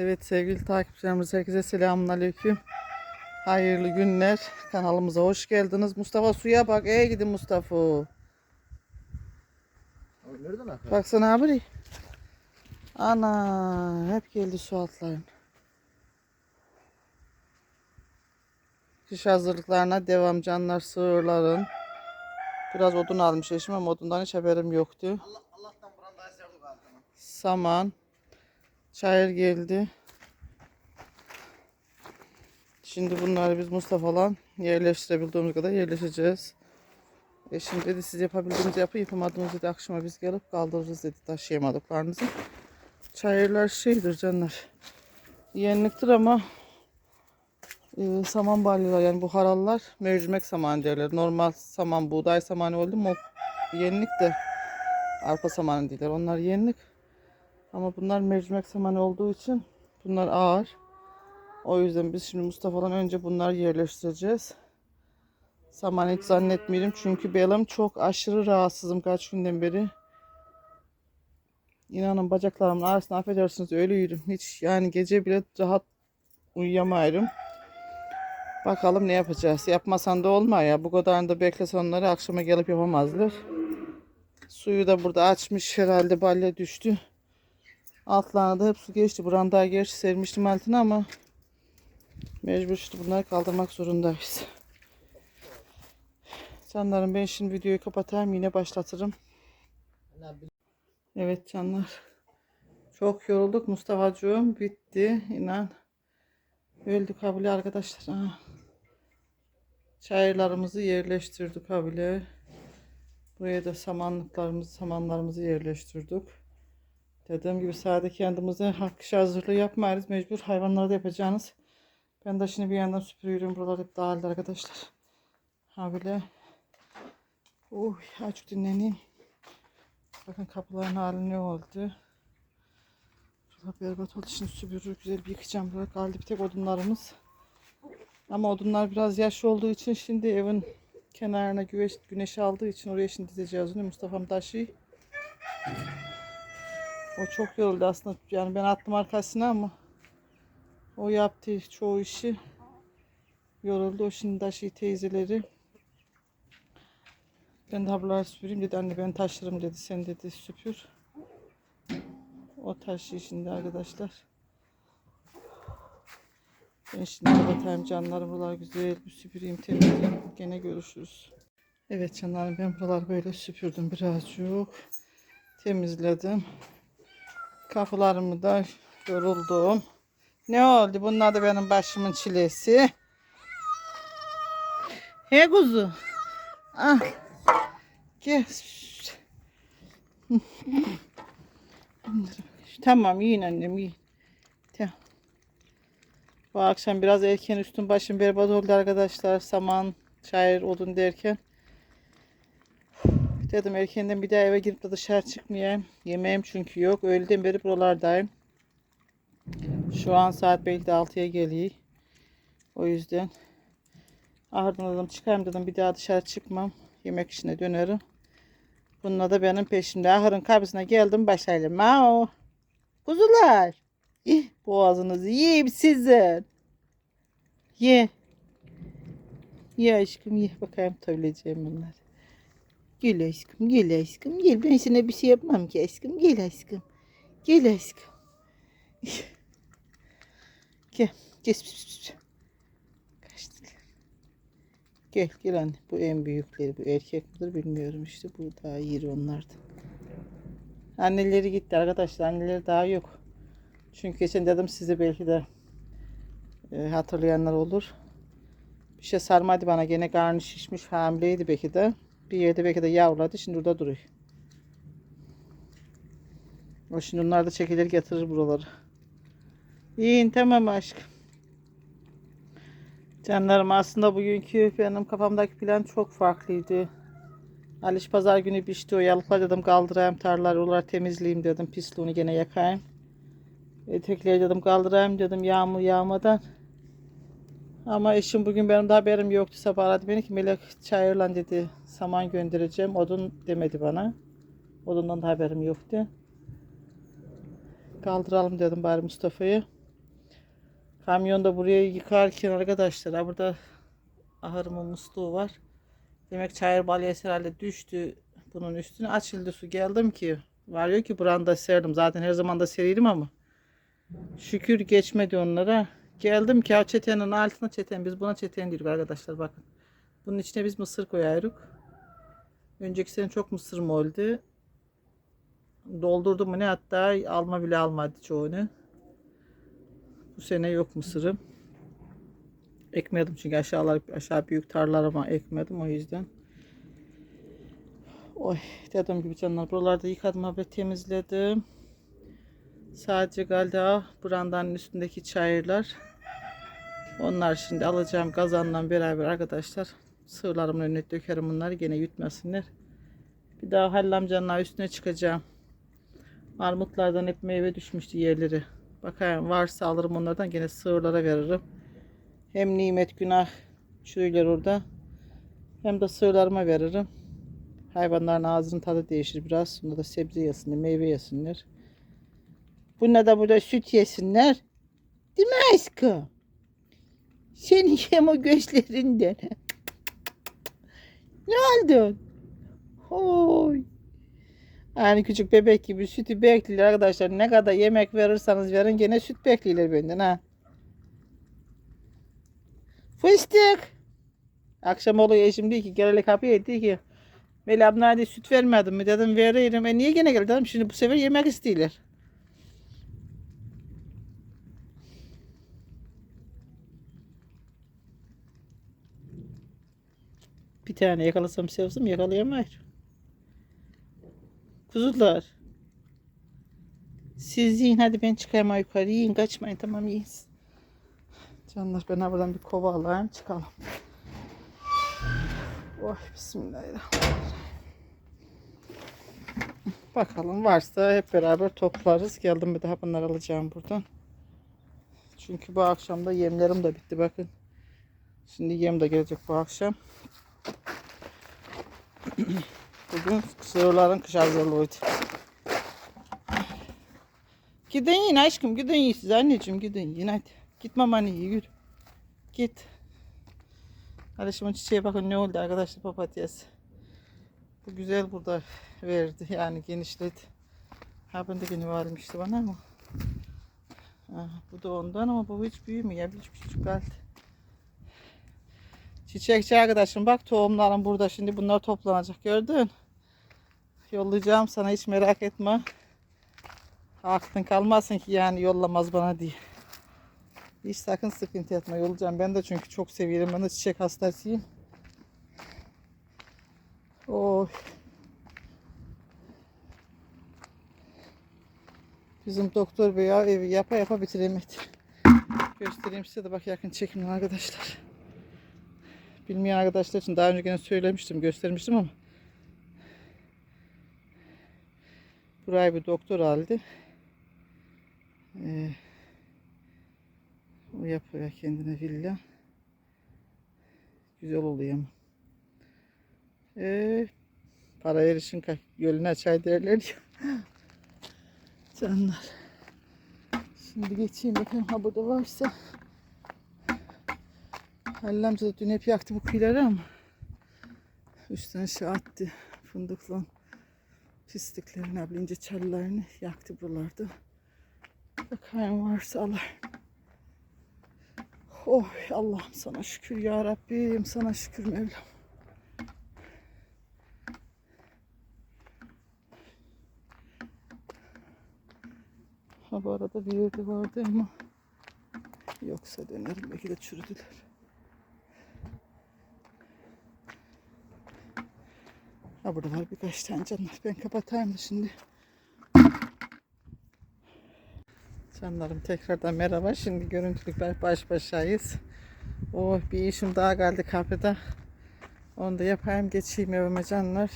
Evet sevgili takipçilerimiz herkese selamun aleyküm. Hayırlı günler. Kanalımıza hoş geldiniz. Mustafa suya bak. Ey gidin Mustafa. Abi nereden akar? Baksana abi. Ana hep geldi su altların. Kış hazırlıklarına devam canlar sığırların. Biraz odun almış eşim ama odundan hiç haberim yoktu. Allah Allah'tan sevdik altına. Saman. Çayır geldi. Şimdi bunları biz Mustafa'la yerleştirebildiğimiz kadar yerleşeceğiz. Eşim dedi siz yapabildiğinizi yapın yapamadığınızı dedi akşama biz gelip kaldırırız dedi taşıyamadıklarınızı. Çayırlar şeydir canlar. Yenliktir ama e, saman balyalar yani bu harallar mercimek saman derler. Normal saman buğday samanı oldu mu o yenlik de arpa samanı değiller. Onlar yenlik. Ama bunlar mercimek samanı olduğu için bunlar ağır. O yüzden biz şimdi Mustafa'dan önce bunları yerleştireceğiz. Saman hiç zannetmiyorum çünkü belim çok aşırı rahatsızım kaç günden beri. İnanın bacaklarımın arasında affedersiniz öyle yürüm. Hiç yani gece bile rahat uyuyamıyorum. Bakalım ne yapacağız. Yapmasan da olma ya. Bu kadarını da beklesen onları akşama gelip yapamazlar. Suyu da burada açmış herhalde balya düştü. Altlarına da hep su geçti. Brandayı gerçi sermiştim altına ama mecbur işte bunları kaldırmak zorundayız. Canlarım ben şimdi videoyu kapatayım yine başlatırım. Evet canlar. Çok yorulduk Mustafa'cığım. Bitti. inan. Öldük habile arkadaşlar. Aha. Çayırlarımızı yerleştirdik habile. Buraya da samanlıklarımızı, samanlarımızı yerleştirdik. Dediğim gibi sadece kendimize hak iş hazırlığı yapmayız. Mecbur hayvanlara da yapacağınız. Ben de şimdi bir yandan süpürüyorum. Buralar hep dağıldı arkadaşlar. Habile. Uy, açık dinleneyim. Bakın kapıların hali ne oldu. Burada berbat oldu. Şimdi süpürür güzel bir yıkayacağım. Burada kaldı bir tek odunlarımız. Ama odunlar biraz yaş olduğu için şimdi evin kenarına güneş, güneş aldığı için oraya şimdi dizeceğiz. Mustafa'm taşı. O çok yoruldu aslında. Yani ben attım arkasına ama o yaptı çoğu işi. Yoruldu. O şimdi taşı teyzeleri. Ben de hablaları süpüreyim dedi. Anne ben taşırım dedi. Sen dedi süpür. O taşı şimdi arkadaşlar. Ben şimdi kapatayım canlarım. Buralar güzel bir süpüreyim temizleyeyim. Gene görüşürüz. Evet canlarım ben buraları böyle süpürdüm birazcık. Temizledim. Kapılarımı da yoruldum. Ne oldu? Bunlar da benim başımın çilesi. He kuzu. Ah. Gel. tamam yiyin annem yiyin. Tamam. Bu akşam biraz erken üstüm başım berbat oldu arkadaşlar. Saman, çayır, odun derken. Dedim erkenden bir daha eve girip de dışarı çıkmayayım. Yemeğim çünkü yok. Öğleden beri buralardayım. Şu an saat belki de 6'ya geliyor. O yüzden ardından dedim çıkayım dedim bir daha dışarı çıkmam. Yemek işine dönerim. Bununla da benim peşimde. Ahırın kapısına geldim başlayalım. Mao. Kuzular. Ih, Boğazınızı yiyeyim sizin. Ye. Ye aşkım ye. Bakayım tutabileceğim bunlar. Gel aşkım gel aşkım gel. Ben sana bir şey yapmam ki aşkım. Gel aşkım. Gel aşkım. Gel. Gel. Kaçtık. Gel gel anne. Bu en büyükleri. Bu erkek midir bilmiyorum işte. Bu daha iri onlardan. Anneleri gitti arkadaşlar. Anneleri daha yok. Çünkü geçen dedim size belki de e, hatırlayanlar olur. Bir şey sarmadı bana. Gene karnı şişmiş. Hamileydi belki de. Bir yerde belki de yavruladı. Şimdi burada duruyor. O şimdi onlar da çekilir getirir buraları. İyin tamam aşkım. Canlarım aslında bugünkü benim kafamdaki plan çok farklıydı. Aliş pazar günü biçti o yalıklar dedim kaldırayım tarlaları olarak temizleyeyim dedim pisliğini gene yakayım. Etekleri dedim kaldırayım dedim yağmur yağmadan. Ama eşim bugün benim de haberim yoktu sabah aradı beni ki Melek çayırlan dedi saman göndereceğim odun demedi bana. Odundan da haberim yoktu. Kaldıralım dedim bari Mustafa'yı. Kamyonda buraya yıkarken arkadaşlar burada ahırımın musluğu var. Demek çayır balyası herhalde düştü bunun üstüne açıldı su geldim ki var ya ki branda serdim zaten her zaman da seriydim ama şükür geçmedi onlara. Geldim ki çetenin altına çeten biz buna çeten diyoruz arkadaşlar bakın. Bunun içine biz mısır koyarız. Önceki sene çok mısırım oldu. Doldurdum mu ne hatta alma bile almadı çoğunu. Bu sene yok mısırım. Ekmedim çünkü aşağılar aşağı büyük tarlalarıma ekmedim o yüzden. Oy dediğim gibi canlar buralarda yıkadım ve temizledim. Sadece galiba brandanın üstündeki çayırlar. Onlar şimdi alacağım kazanla beraber arkadaşlar. Sığırlarımın önüne dökerim bunları gene yutmasınlar. Bir daha Halil amcanın üstüne çıkacağım. Armutlardan hep meyve düşmüştü yerleri. Bakayım varsa alırım onlardan gene sığırlara veririm. Hem nimet günah şöyler orada. Hem de sığırlarıma veririm. Hayvanların ağzının tadı değişir biraz. Sonra da sebze yesinler, meyve yesinler. Buna da burada süt yesinler. Değil mi aşkım? Seni yem o gözlerinden. ne oldu? Oy. Yani küçük bebek gibi sütü bekliyor arkadaşlar. Ne kadar yemek verirseniz verin gene süt bekliyorlar benden ha. Fıstık. Akşam oluyor eşim diyor ki geleli kapıya diyor ki Meli abla süt vermedim mi dedim veririm. E niye gene geldi dedim şimdi bu sefer yemek istiyorlar. Bir tane yakalasam sevsem yakalayamayız. Kuzular. Siz yiyin hadi ben çıkayım yukarı yiyin kaçmayın tamam yiyin. Canlar ben buradan bir kova alayım çıkalım. Oh bismillahirrahmanirrahim. Bakalım varsa hep beraber toplarız. Geldim bir daha bunları alacağım buradan. Çünkü bu akşam da yemlerim de bitti bakın. Şimdi yem de gelecek bu akşam. Bugün sığırların kış hazırlığıydı. Gidin yiyin aşkım gidin yiyin siz anneciğim gidin yiyin hadi. Gitme mani yürü. Git. Kardeşimin çiçeğe bakın ne oldu arkadaşlar papatyası. Bu güzel burada verdi yani genişledi. Ha ben de yeni varmıştı bana ama. Ha, bu da ondan ama bu hiç büyümüyor. Hiç küçük kaldı. Çiçekçi arkadaşım bak tohumlarım burada şimdi bunlar toplanacak gördün. Yollayacağım sana hiç merak etme. Aklın kalmasın ki yani yollamaz bana diye. Hiç sakın sıkıntı etme yollayacağım. Ben de çünkü çok seviyorum. Ben de çiçek hastasıyım. Oy. Bizim doktor bey evi yapa yapa bitiremedi. Göstereyim size de bak yakın çekimli arkadaşlar. Bilmeyen arkadaşlar için daha önce gene söylemiştim, göstermiştim ama burayı bir doktor aldı. Ee, o yapıyor kendine villa. Güzel oluyor ama. Ee, para erişin gölüne çay derler ya. Canlar. Şimdi geçeyim bakayım ha burada varsa. Halil da dün hep yaktı bu kıyıları ama üstten şey attı fındıkla pisliklerini ablince çalılarını yaktı buralarda. Bakayım varsa alır. Oh Allah'ım sana şükür ya Rabbim sana şükür Mevlam. Ha bu arada bir yerde vardı ama yoksa dönerim belki de çürüdüler. Ha burada var birkaç tane canlar. Ben kapatayım da şimdi. Canlarım tekrardan merhaba. Şimdi görüntülük baş başayız. Oh bir işim daha geldi kapıda. Onu da yapayım geçeyim evime canlar.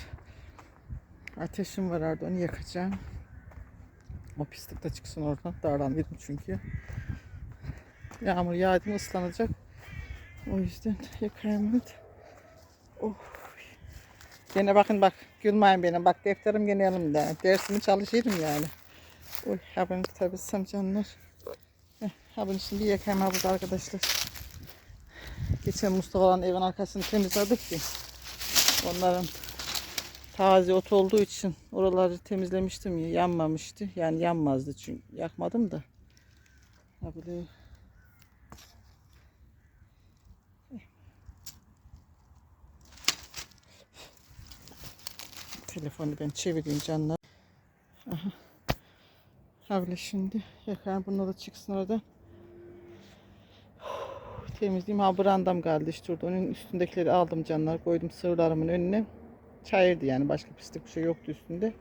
Ateşim var orada onu yakacağım. O pislik de çıksın oradan. Darlandım çünkü. Yağmur yağdı mı ıslanacak. O yüzden yakayım hadi. Oh. Gene bakın bak gülmeyin benim. Bak defterim gene yanımda. Dersimi çalışıyorum yani. Oy ha ben tabi canlar. Ha bunu şimdi yakayım ha burada arkadaşlar. Geçen Mustafa'ların evin arkasını temizledik ki. Onların taze ot olduğu için oraları temizlemiştim ya yanmamıştı. Yani yanmazdı çünkü yakmadım da. Ha Telefonu ben çevireyim canlar. Aha. Ha böyle şimdi yakar bununla da çıksın orada. Temizleyeyim. Ha brandam geldi işte orada. Onun üstündekileri aldım canlar. Koydum sığırlarımın önüne. Çayırdı yani. Başka pislik bir şey yoktu üstünde.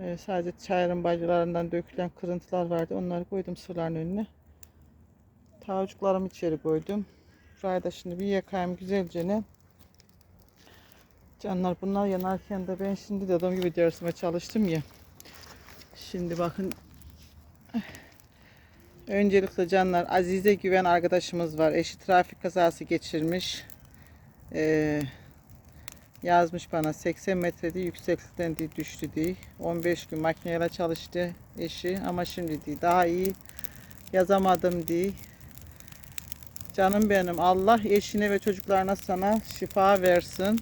Ee, sadece çayırın bacılarından dökülen kırıntılar vardı. Onları koydum sığırların önüne. Tavuklarımı içeri koydum. Burayı da şimdi bir yakayım güzelce ne. Canlar bunlar yanarken de ben şimdi de adam gibi dersime çalıştım ya. Şimdi bakın. Öncelikle canlar Azize Güven arkadaşımız var. Eşi trafik kazası geçirmiş. Ee, yazmış bana 80 metrede yükseklikten diye düştü diye. 15 gün makineyle çalıştı eşi ama şimdi diye daha iyi yazamadım diye. Canım benim Allah eşine ve çocuklarına sana şifa versin.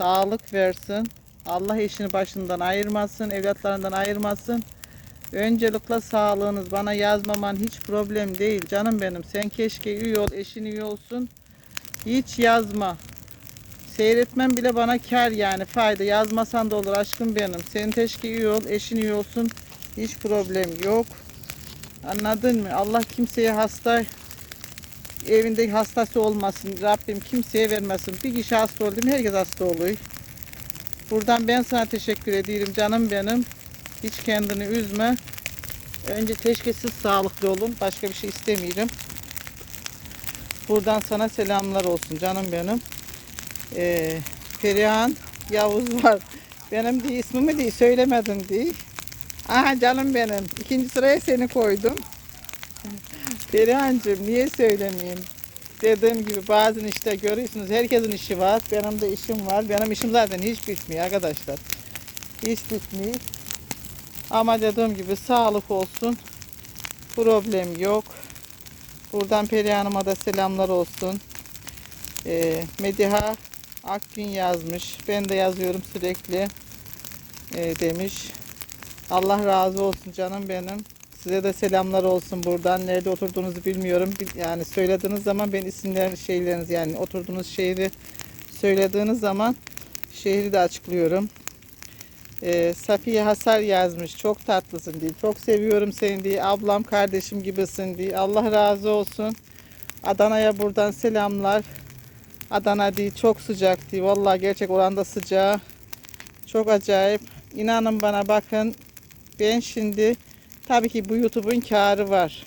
Sağlık versin. Allah eşini başından ayırmasın, evlatlarından ayırmasın. Öncelikle sağlığınız bana yazmaman hiç problem değil canım benim. Sen keşke üye ol, eşin üye olsun. Hiç yazma. Seyretmen bile bana kar yani fayda. Yazmasan da olur aşkım benim. Senin keşke üye ol, eşin üye olsun. Hiç problem yok. Anladın mı? Allah kimseye hasta evinde hastası olmasın. Rabbim kimseye vermesin. Bir kişi hasta oldu mu herkes hasta oluyor. Buradan ben sana teşekkür ediyorum canım benim. Hiç kendini üzme. Önce keşke sağlıklı olun. Başka bir şey istemiyorum. Buradan sana selamlar olsun canım benim. Ee, Perihan Yavuz var. Benim diye ismimi diye söylemedim diye. Aha canım benim. İkinci sıraya seni koydum. Perihan'cığım niye söylemeyeyim? Dediğim gibi bazen işte görüyorsunuz herkesin işi var. Benim de işim var. Benim işim zaten hiç bitmiyor arkadaşlar. Hiç bitmiyor. Ama dediğim gibi sağlık olsun. Problem yok. Buradan Perihan'ıma da selamlar olsun. Ee, Mediha Akgün yazmış. Ben de yazıyorum sürekli. Ee, demiş. Allah razı olsun canım benim. Size de selamlar olsun buradan. Nerede oturduğunuzu bilmiyorum. Bil- Yani söylediğiniz zaman ben isimler şeyleriniz yani oturduğunuz şehri söylediğiniz zaman şehri de açıklıyorum. Ee, Safiye Hasar yazmış. Çok tatlısın diye. Çok seviyorum seni diye. Ablam kardeşim gibisin diye. Allah razı olsun. Adana'ya buradan selamlar. Adana değil çok sıcak diye. Vallahi gerçek oranda sıcağı. Çok acayip. İnanın bana bakın. Ben şimdi tabii ki bu YouTube'un karı var.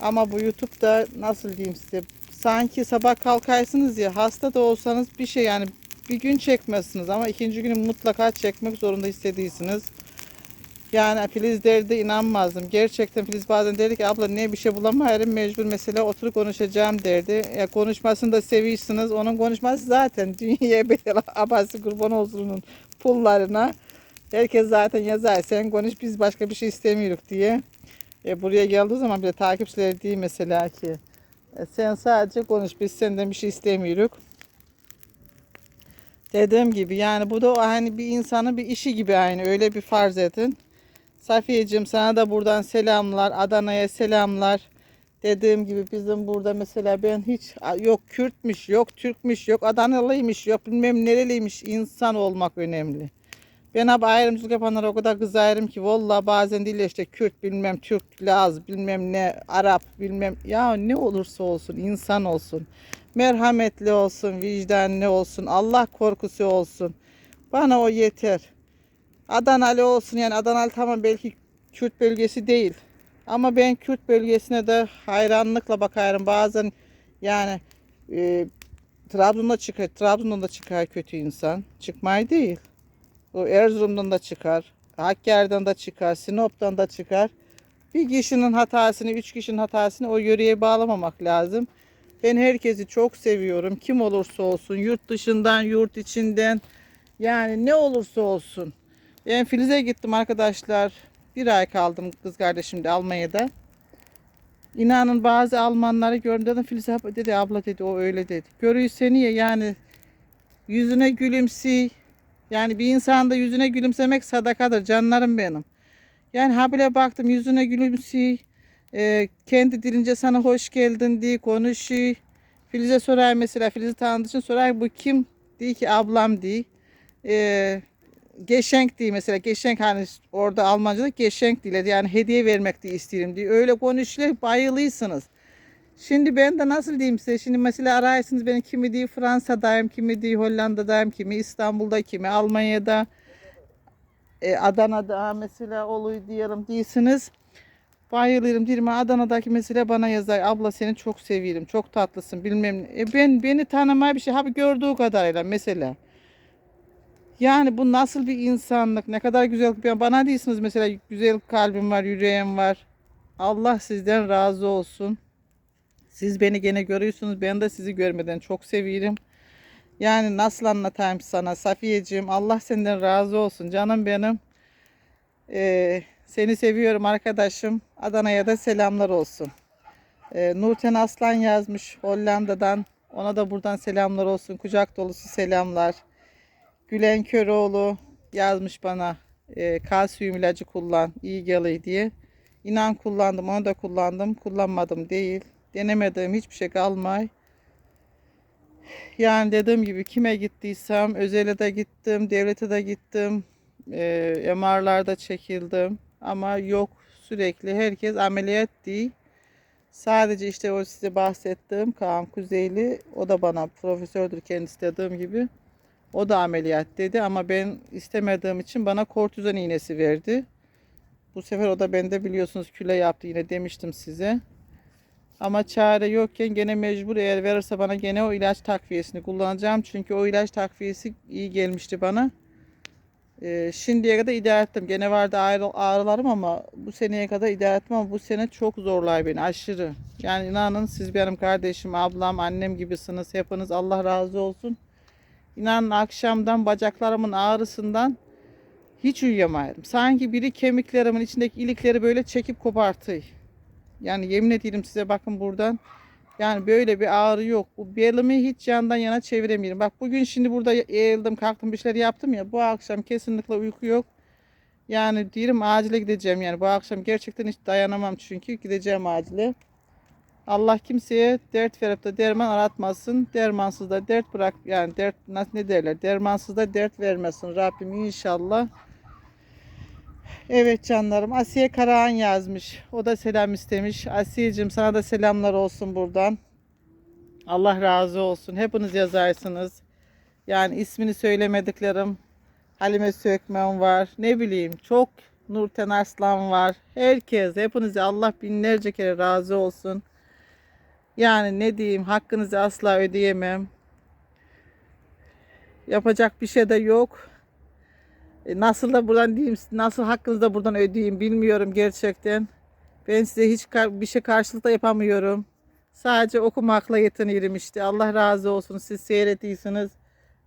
Ama bu YouTube'da nasıl diyeyim size sanki sabah kalkarsınız ya hasta da olsanız bir şey yani bir gün çekmezsiniz ama ikinci günü mutlaka çekmek zorunda hissediyorsunuz. Yani Filiz derdi inanmazdım. Gerçekten Filiz bazen derdi ki abla niye bir şey bulamıyorum mecbur mesela oturup konuşacağım derdi. Ya konuşmasını da seviyorsunuz. Onun konuşması zaten dünyaya bedel abası kurban olsunun pullarına. Herkes zaten yazar sen konuş biz başka bir şey istemiyoruz diye. E, buraya geldiği zaman bile takipçileri değil mesela ki. E, sen sadece konuş biz senden bir şey istemiyoruz. Dediğim gibi yani bu da hani bir insanın bir işi gibi aynı öyle bir farz edin. Safiyeciğim sana da buradan selamlar. Adana'ya selamlar. Dediğim gibi bizim burada mesela ben hiç yok Kürtmüş, yok Türkmüş, yok Adanalıymış, yok bilmem nereliymiş. insan olmak önemli. Ben abi ayrımcılık yapanlara o kadar kızarım ki vallahi bazen değil işte Kürt bilmem Türk Laz bilmem ne Arap bilmem ya ne olursa olsun insan olsun. Merhametli olsun, vicdanlı olsun, Allah korkusu olsun. Bana o yeter. Adanalı olsun yani Adanalı tamam belki Kürt bölgesi değil. Ama ben Kürt bölgesine de hayranlıkla bakarım. Bazen yani e, Trabzon'da çıkar, Trabzon'da da çıkar kötü insan. Çıkmay değil. O Erzurum'dan da çıkar. Hakkari'den da çıkar. Sinop'tan da çıkar. Bir kişinin hatasını, üç kişinin hatasını o yöreye bağlamamak lazım. Ben herkesi çok seviyorum. Kim olursa olsun. Yurt dışından, yurt içinden. Yani ne olursa olsun. Ben Filiz'e gittim arkadaşlar. Bir ay kaldım kız kardeşimle Almanya'da. İnanın bazı Almanları gördüm dedim Filiz abla dedi abla dedi o öyle dedi. Görüyor seni ya yani yüzüne gülümsey. Yani bir insanda yüzüne gülümsemek sadakadır canlarım benim. Yani ha bile baktım yüzüne gülümsey. Ee, kendi dilince sana hoş geldin diye konuşuyor. Filiz'e sorar mesela Filiz'i tanıdığı için sorar bu kim? Diyor ki ablam diye. Ee, Geschenk diye mesela Geschenk hani orada Almanca'da Geschenk diye yani hediye vermek diye isterim diye. Öyle konuşuyor bayılıyorsunuz. Şimdi ben de nasıl diyeyim size? Şimdi mesela ararsınız beni kimi diye Fransa'dayım, kimi diye Hollanda'dayım, kimi İstanbul'da, kimi Almanya'da, e, Adana'da mesela oluyor diyelim değilsiniz. Bayılırım diyelim Adana'daki mesela bana yazar abla seni çok seviyorum çok tatlısın bilmem ne. E ben beni tanımaya bir şey abi gördüğü kadarıyla mesela. Yani bu nasıl bir insanlık ne kadar güzel bana değilsiniz mesela güzel kalbim var yüreğim var. Allah sizden razı olsun. Siz beni gene görüyorsunuz ben de sizi görmeden çok seviyorum. Yani nasıl anlatayım sana Safiyeciğim Allah senden razı olsun canım benim. Ee, seni seviyorum arkadaşım. Adana'ya da selamlar olsun. Ee, Nurten Aslan yazmış Hollanda'dan. Ona da buradan selamlar olsun. Kucak dolusu selamlar. Gülen Köroğlu yazmış bana. E, kalsiyum ilacı kullan. iyi geliyor diye. İnan kullandım. Onu da kullandım. Kullanmadım değil. Denemediğim hiçbir şey kalmay. Yani dediğim gibi kime gittiysem özele de gittim, devlete de gittim. E, MR'larda çekildim. Ama yok sürekli herkes ameliyat değil. Sadece işte o size bahsettiğim Kaan Kuzeyli o da bana profesördür kendisi dediğim gibi. O da ameliyat dedi ama ben istemediğim için bana kortizon iğnesi verdi. Bu sefer o da bende biliyorsunuz küle yaptı yine demiştim size. Ama çare yokken gene mecbur eğer verirse bana gene o ilaç takviyesini kullanacağım. Çünkü o ilaç takviyesi iyi gelmişti bana. Ee, şimdiye kadar idare ettim. Gene vardı ağrı, ağrılarım ama bu seneye kadar idare ettim ama bu sene çok zorlar beni aşırı. Yani inanın siz benim kardeşim, ablam, annem gibisiniz. Hepiniz Allah razı olsun. İnanın akşamdan bacaklarımın ağrısından hiç uyuyamıyorum. Sanki biri kemiklerimin içindeki ilikleri böyle çekip kopartıyor. Yani yemin ederim size bakın buradan. Yani böyle bir ağrı yok. Bu belimi hiç yandan yana çeviremiyorum. Bak bugün şimdi burada eğildim kalktım bir şeyler yaptım ya. Bu akşam kesinlikle uyku yok. Yani diyelim acile gideceğim yani. Bu akşam gerçekten hiç dayanamam çünkü gideceğim acile. Allah kimseye dert verip de derman aratmasın. Dermansız da dert bırak yani dert ne derler? Dermansız da dert vermesin Rabbim inşallah. Evet canlarım Asiye Karahan yazmış. O da selam istemiş. Asiyeciğim sana da selamlar olsun buradan. Allah razı olsun. Hepiniz yazarsınız. Yani ismini söylemediklerim Halime Sökmen var. Ne bileyim çok Nurten Arslan var. Herkes hepinize Allah binlerce kere razı olsun. Yani ne diyeyim hakkınızı asla ödeyemem. Yapacak bir şey de yok. E, Nasıl da buradan diyeyim, nasıl hakkınızı da buradan ödeyeyim bilmiyorum gerçekten. Ben size hiç bir şey karşılık da yapamıyorum. Sadece okumakla yetinirim işte. Allah razı olsun. Siz seyretiyorsunuz.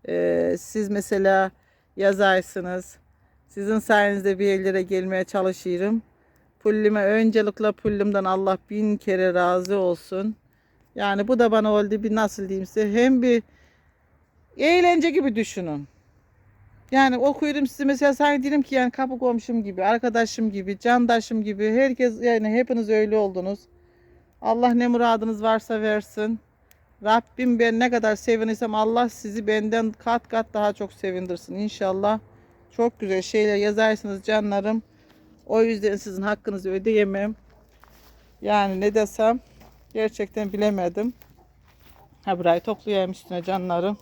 Ee, siz mesela yazarsınız. Sizin sayenizde bir yerlere gelmeye çalışıyorum. Pullime öncelikle pullimden Allah bin kere razı olsun. Yani bu da bana oldu bir nasıl diyeyim size hem bir eğlence gibi düşünün. Yani okuyorum size mesela sanki diyelim ki yani kapı komşum gibi, arkadaşım gibi, candaşım gibi. Herkes yani hepiniz öyle oldunuz. Allah ne muradınız varsa versin. Rabbim ben ne kadar sevinirsem Allah sizi benden kat kat daha çok sevindirsin inşallah. Çok güzel şeyler yazarsınız canlarım. O yüzden sizin hakkınızı ödeyemem. Yani ne desem gerçekten bilemedim. Ha burayı toplayayım üstüne canlarım.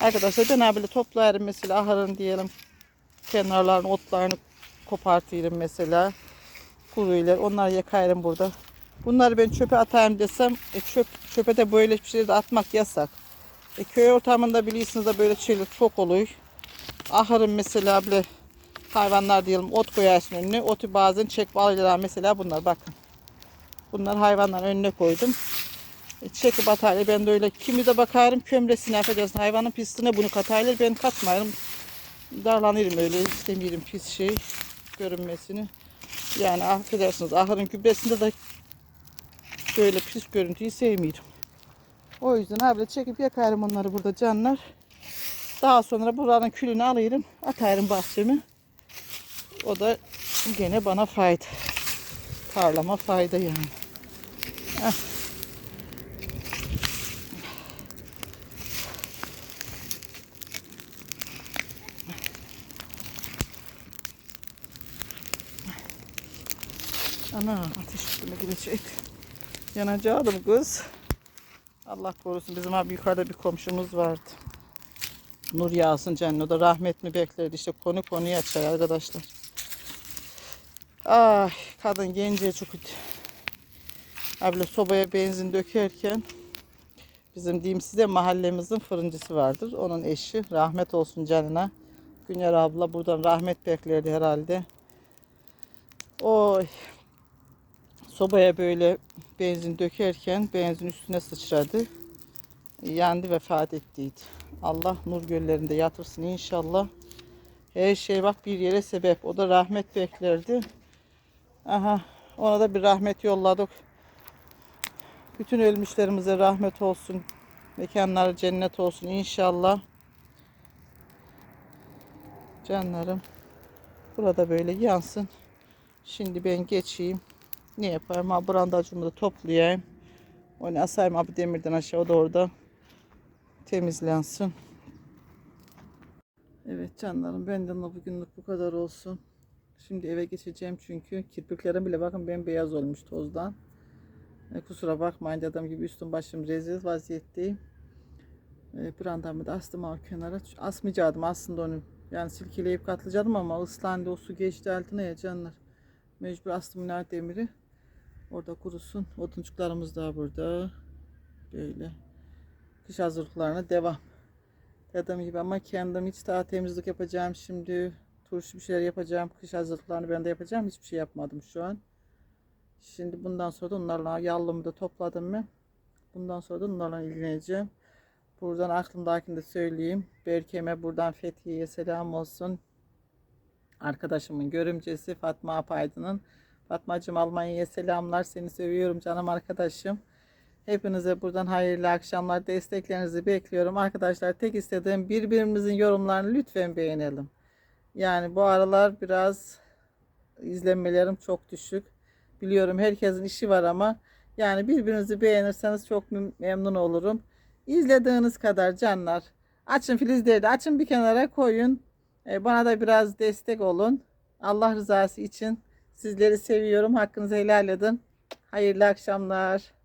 Arkadaşlar böyle toplarım mesela ahırın diyelim kenarlarını otlarını kopartırım mesela kuruyla onları yakarım burada. Bunları ben çöpe atayım desem e, çöp çöpe de böyle bir şeyleri de atmak yasak. E, köy ortamında biliyorsunuz da böyle şeyler çok oluyor. Ahırın mesela böyle hayvanlar diyelim ot koyarsın önüne. Otu bazen çekip alıyorlar mesela bunlar bakın. Bunlar hayvanların önüne koydum. Çekip atarlar. Ben de öyle kimi de bakarım kömresine affedersin hayvanın pisliğine bunu katarlar. Ben katmayırım. darlanırım öyle istemiyorum pis şey görünmesini. Yani affedersiniz ahırın gübresinde de böyle pis görüntüyü sevmiyorum. O yüzden abi çekip yakarım onları burada canlar. Daha sonra buranın külünü alırım atarım bahçemi. O da gene bana fayda. Tarlama fayda yani. Heh. Ana ateş üstüne gidecek. Yanacaktım kız. Allah korusun bizim abi yukarıda bir komşumuz vardı. Nur yağsın cennet. O da rahmet mi beklerdi işte konu konuyu açar arkadaşlar. Ay kadın gence çok. Abla sobaya benzin dökerken bizim diyeyim size mahallemizin fırıncısı vardır. Onun eşi rahmet olsun canına. Güner abla buradan rahmet beklerdi herhalde. Oy sobaya böyle benzin dökerken benzin üstüne sıçradı. Yandı vefat ettiydi. Allah nur göllerinde yatırsın inşallah. Her şey bak bir yere sebep. O da rahmet beklerdi. Aha ona da bir rahmet yolladık. Bütün ölmüşlerimize rahmet olsun. Mekanları cennet olsun inşallah. Canlarım. Burada böyle yansın. Şimdi ben geçeyim. Ne yapayım? Ha brandacımı da toplayayım. Onu asayım abi demirden aşağı da orada temizlensin. Evet canlarım benden de bugünlük bu kadar olsun. Şimdi eve geçeceğim çünkü kirpiklerim bile bakın bembeyaz olmuş tozdan. E, kusura bakmayın adam gibi üstüm başım rezil vaziyetteyim. E, brandamı da astım o kenara. Asmayacaktım aslında onu. Yani silkeleyip katlayacaktım ama ıslandı o su geçti altına ya canlar. Mecbur astım demiri. Orada kurusun. Oduncuklarımız da burada. Böyle. Kış hazırlıklarına devam. Dediğim gibi ama kendim hiç daha temizlik yapacağım şimdi. Turşu bir şeyler yapacağım. Kış hazırlıklarını ben de yapacağım. Hiçbir şey yapmadım şu an. Şimdi bundan sonra da onlarla yallımı da topladım mı? Bundan sonra da onlarla ilgileneceğim. Buradan aklımdakini de söyleyeyim. Berke'me buradan Fethiye'ye selam olsun. Arkadaşımın görümcesi Fatma Apaydın'ın. Fatmacığım Almanya'ya selamlar. Seni seviyorum canım arkadaşım. Hepinize buradan hayırlı akşamlar. Desteklerinizi bekliyorum. Arkadaşlar tek istediğim birbirimizin yorumlarını lütfen beğenelim. Yani bu aralar biraz izlenmelerim çok düşük. Biliyorum herkesin işi var ama yani birbirinizi beğenirseniz çok mem- memnun olurum. İzlediğiniz kadar canlar. Açın filizleri de açın bir kenara koyun. E, bana da biraz destek olun. Allah rızası için sizleri seviyorum. Hakkınızı helal edin. Hayırlı akşamlar.